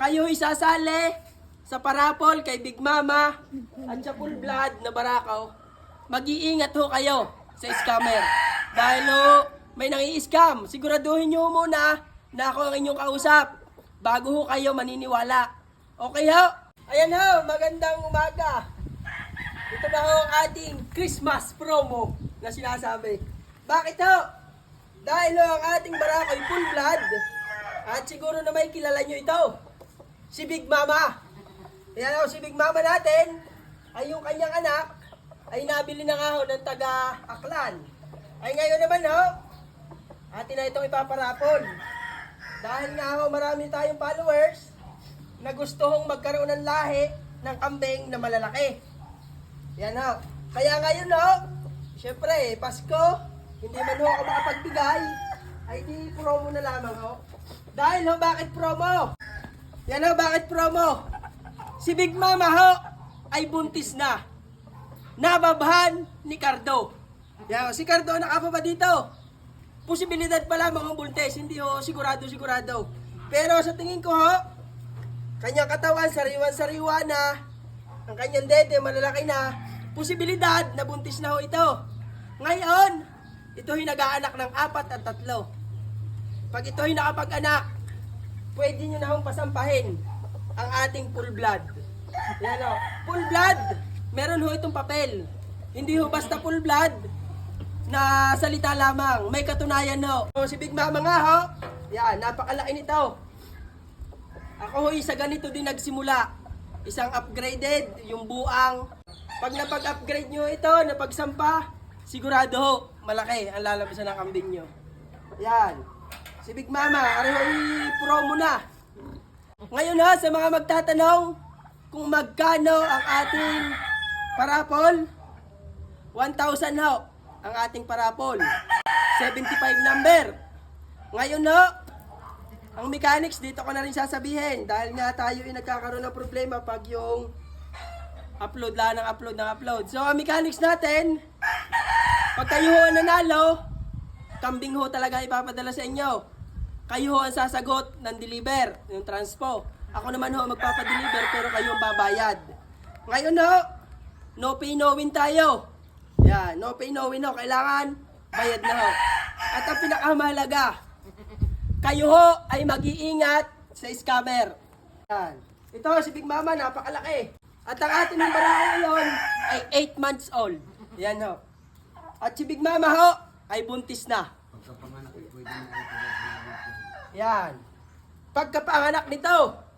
kayo isasali sa parapol kay Big Mama at sa full blood na barakaw, mag-iingat ho kayo sa scammer. Dahil ho, may nangi-scam. Siguraduhin nyo muna na ako ang inyong kausap bago ho kayo maniniwala. Okay ho? Ayan ho, magandang umaga. Ito na ho ang ating Christmas promo na sinasabi. Bakit ho? Dahil ho ang ating barakoy full blood at siguro na may kilala nyo ito. Si Big Mama. Yan ho, si Big Mama natin ay yung kanyang anak ay nabili na nga ho ng taga Aklan. Ay ngayon naman ho, atin na itong ipaparapol. Dahil nga ho, marami tayong followers na gusto hong magkaroon ng lahi ng kambing na malalaki. Yan ho. Kaya ngayon ho, syempre, Pasko, hindi man ho ako makapagbigay, ay di promo na lamang ho. Dahil ho, bakit promo? Yan ho, bakit promo? Si Big Mama ho, ay buntis na. Nababhan ni Cardo. Yan ho, si Cardo nakapa ba dito? Posibilidad pa lamang ang buntis, hindi ho sigurado sigurado. Pero sa tingin ko ho, kanyang katawan sariwan-sariwa na, ang kanyang dede malalaki na, posibilidad na buntis na ho ito. Ngayon, ito nag-aanak ng apat at tatlo. Pag ito nakapag-anak, pwede nyo na hong pasampahin ang ating full blood. Yan o. Full blood, meron ho itong papel. Hindi ho basta full blood na salita lamang. May katunayan ho. O, si Big Mama nga ho, yan, napakalaki nito. Ako ho, sa ganito din nagsimula. Isang upgraded, yung buang. Pag napag-upgrade nyo ito, napagsampa, sigurado ho, malaki ang lalabasan ng kambing nyo. Yan. Si Big Mama, areho promo na. Ngayon ha, sa mga magtatanong kung magkano ang ating parapol, 1,000 ho ang ating parapol. 75 number. Ngayon ho, ang mechanics dito ko na rin sasabihin dahil nga tayo ay nagkakaroon ng problema pag yung upload lang ng upload ng upload. So ang mechanics natin, pag kayo ho nanalo, kambing ho talaga ipapadala sa inyo. Kayo ang sasagot ng deliver, yung transpo. Ako naman ho magpapadeliver pero kayo ang babayad. Ngayon ho, no pay no win tayo. Yan, no pay no win ho. Kailangan bayad na ho. At ang pinakamahalaga, kayo ho ay mag-iingat sa scammer. Yan. Ito si Big Mama, napakalaki. At ang ating ng barako ngayon ay 8 months old. Yan ho. At si Big Mama ho ay buntis na. Yan. Pagkapanganak nito,